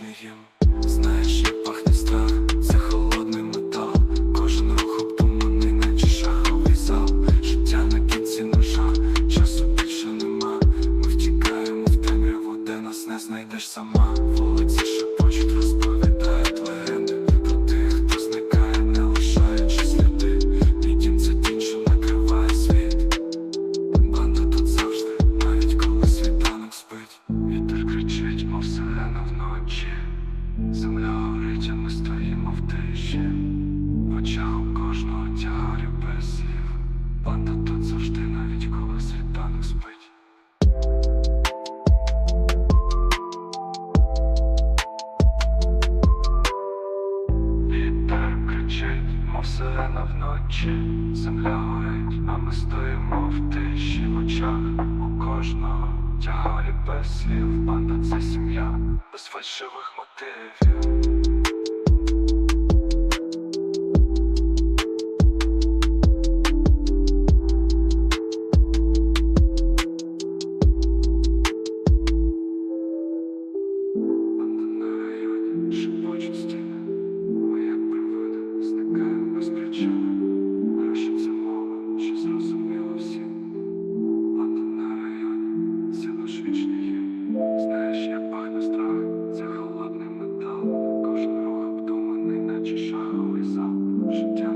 вдячний знаєш, як пахне страх, це холодний метал, кожен рух обтуманий, наче шаховий зал, життя на кінці ножа, часу більше нема. Ми втікаємо в темряву, де нас не знайдеш сама, вулиці шепочуть розповідь. Сирена вночі, земля горить, а ми стоїмо в тиші в очах у кожного тягарі без слів, банда це сім'я, без фальшивих мотивів. 是这样。